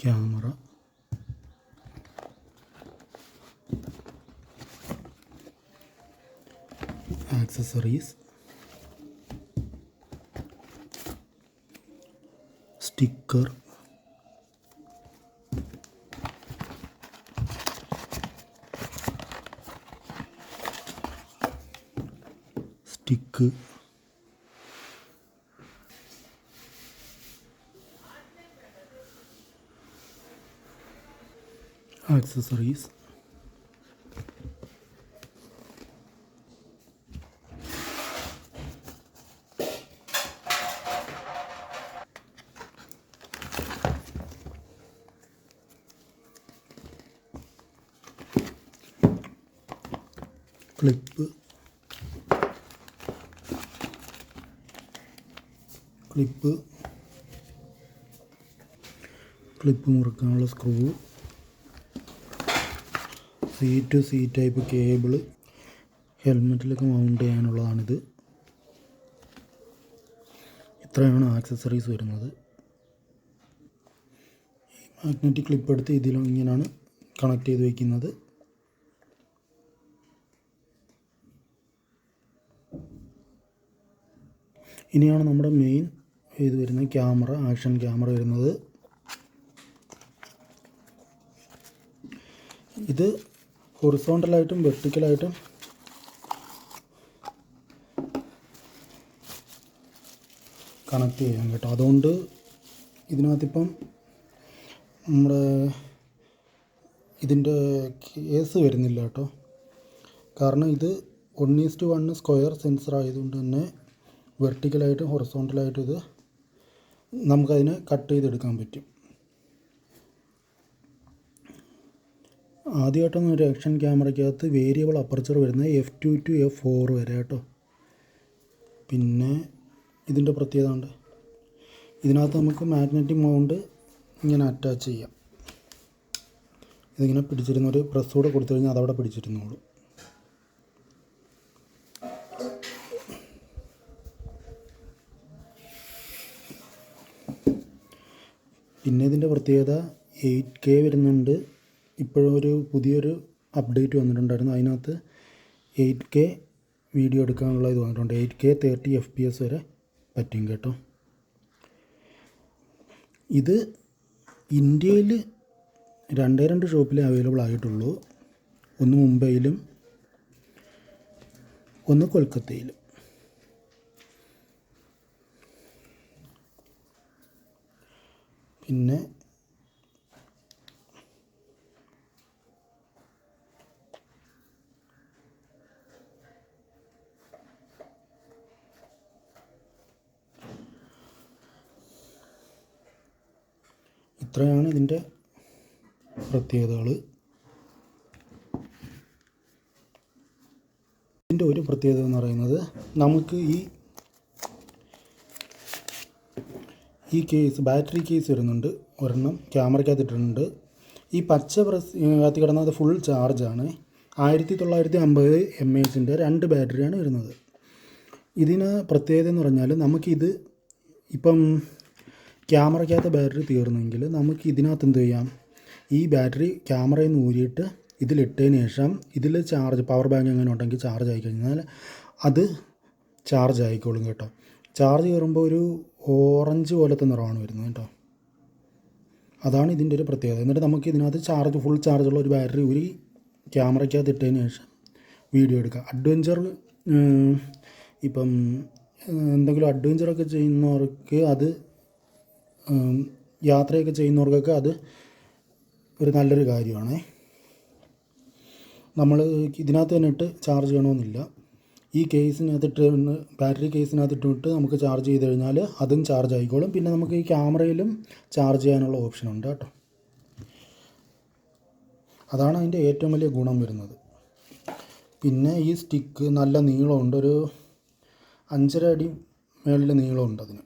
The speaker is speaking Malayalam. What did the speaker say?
Camera accessories sticker stick accessories clip clip clip മുറുക്കാനുള്ള screw C to C type cable ഹെൽമെറ്റിലേക്ക് mount ചെയ്യാനുള്ളതാണിത്. ഇത്രയാണ് ആക്സസറീസ് വരുന്നത്. ഈ മാഗ്നറ്റിക് ക്ലിപ്പ് എടുത്ത് ഇതിലും ഇങ്ങനെയാണ് കണക്ട് ചെയ്ത് വയ്ക്കുന്നത് ഇനിയാണ് നമ്മുടെ മെയിൻ ഇത് വരുന്ന ക്യാമറ ആക്ഷൻ ക്യാമറ വരുന്നത്. ഇത് ഹൊറിസോണ്ടലായിട്ടും വെർട്ടിക്കലായിട്ടും കണക്ട് ചെയ്യാം കേട്ടോ. അതുകൊണ്ട് ഇതിനകത്തിപ്പം നമ്മുടെ ഇതിന്റെ കേസ് വരുന്നില്ല കേട്ടോ. കാരണം ഇത് one is to one square sensor ആയതുകൊണ്ട് തന്നെ വെർട്ടിക്കലായിട്ടും ഹൊറിസോണ്ടലായിട്ടും ഇത് നമുക്കതിനെ കട്ട് ചെയ്തെടുക്കാൻ പറ്റും. ആദ്യമായിട്ടൊന്നും ഒരു ആക്ഷൻ ക്യാമറയ്ക്കകത്ത് വേരിയബിൾ അപ്പർച്ചർ വരുന്നത് F two to F four വരെ കേട്ടോ. പിന്നെ ഇതിന്റെ പ്രത്യേകത ഉണ്ട്. ഇതിനകത്ത് നമുക്ക് മാഗ്നറ്റിക് മൗണ്ട് ഇങ്ങനെ അറ്റാച്ച് ചെയ്യാം. ഇതിങ്ങനെ പിടിച്ചിരുന്ന ഒരു പ്രസ് കൂടെ കൊടുത്തു കഴിഞ്ഞാൽ അതവിടെ പിടിച്ചിരുന്നോളൂ. പിന്നെ ഇതിന്റെ പ്രത്യേകത എയ്റ്റ് കെ വരുന്നുണ്ട്. ഇപ്പോഴും ഒരു പുതിയൊരു അപ്ഡേറ്റ് വന്നിട്ടുണ്ടായിരുന്നു. അതിനകത്ത് എയ്റ്റ് കെ വീഡിയോ എടുക്കാനുള്ള ഇത് വന്നിട്ടുണ്ട്. Eight K thirty F P S വരെ പറ്റും കേട്ടോ. ഇത് ഇന്ത്യയിൽ രണ്ടേ രണ്ട് ഷോപ്പിലേ അവൈലബിൾ ആയിട്ടുള്ളൂ. ഒന്ന് മുംബൈയിലും ഒന്ന് കൊൽക്കത്തയിലും. പിന്നെ ഇത്രയാണ് ഇതിന്റെ പ്രത്യേകതകൾ. ഇതിന്റെ ഒരു പ്രത്യേകത എന്ന് പറയുന്നത് നമുക്ക് ഈ ഈ കേസ് ബാറ്ററി കേസ് വരുന്നുണ്ട്. ഒരെണ്ണം ക്യാമറയ്ക്കകത്ത് ഇട്ടിട്ടുണ്ട്. ഈ പച്ച പ്രസ് കത്തി കിടന്നത് ഫുൾ ചാർജാണ് ആയിരത്തി തൊള്ളായിരത്തി അമ്പത് എം എച്ചിന്റെ രണ്ട് ബാറ്ററിയാണ് വരുന്നത്. ഇതിന് പ്രത്യേകത എന്ന് പറഞ്ഞാൽ നമുക്കിത് ഇപ്പം ക്യാമറയ്ക്കകത്ത് ബാറ്ററി തീർന്നെങ്കിൽ നമുക്ക് ഇതിനകത്ത് എന്ത് ചെയ്യാം? ഈ ബാറ്ററി ക്യാമറയിൽ നിന്ന് ഊരിയിട്ട് ഇതിലിട്ടതിന് ശേഷം ഇതിൽ ചാർജ് പവർ ബാങ്ക് എങ്ങനെ ഉണ്ടെങ്കിൽ ചാർജ് ആയി കഴിഞ്ഞാൽ അത് ചാർജ് ആയിക്കോളും കേട്ടോ. ചാർജ് കയറുമ്പോൾ ഒരു ഓറഞ്ച് പോലത്തെ നിറമാണ് വരുന്നത് കേട്ടോ. അതാണ് ഇതിന്റെ ഒരു പ്രത്യേകത. എന്നിട്ട് നമുക്ക് ഇതിനകത്ത് ചാർജ് ഫുൾ ചാർജുള്ള ഒരു ബാറ്ററി ഊരി ക്യാമറയ്ക്കകത്ത് ഇട്ടതിന് ശേഷം വീഡിയോ എടുക്കുക അഡ്വഞ്ചർ ഇപ്പം എന്തെങ്കിലും അഡ്വഞ്ചറൊക്കെ ചെയ്യുന്നവർക്ക് അത് യാത്രയൊക്കെ ചെയ്യുന്നവർക്കൊക്കെ അത് ഒരു നല്ലൊരു കാര്യമാണ്. നമ്മൾ ഇതിനകത്ത് തന്നെ ഇട്ട് ചാർജ് ചെയ്യണമെന്നില്ല. ഈ കേസിനകത്തിട്ട് ബാറ്ററി കേസിനകത്ത് ഇട്ടിട്ട് നമുക്ക് ചാർജ് ചെയ്ത് കഴിഞ്ഞാൽ അതും ചാർജ് ആയിക്കോളും. പിന്നെ നമുക്ക് ഈ ക്യാമറയിലും ചാർജ് ചെയ്യാനുള്ള ഓപ്ഷൻ ഉണ്ട് കേട്ടോ. അതാണ് അതിന്റെ ഏറ്റവും വലിയ ഗുണം വരുന്നത്. പിന്നെ ഈ സ്റ്റിക്ക് നല്ല നീളമുണ്ട്. ഒരു അഞ്ചര അടി മേളിൽ നീളമുണ്ട് അതിന്.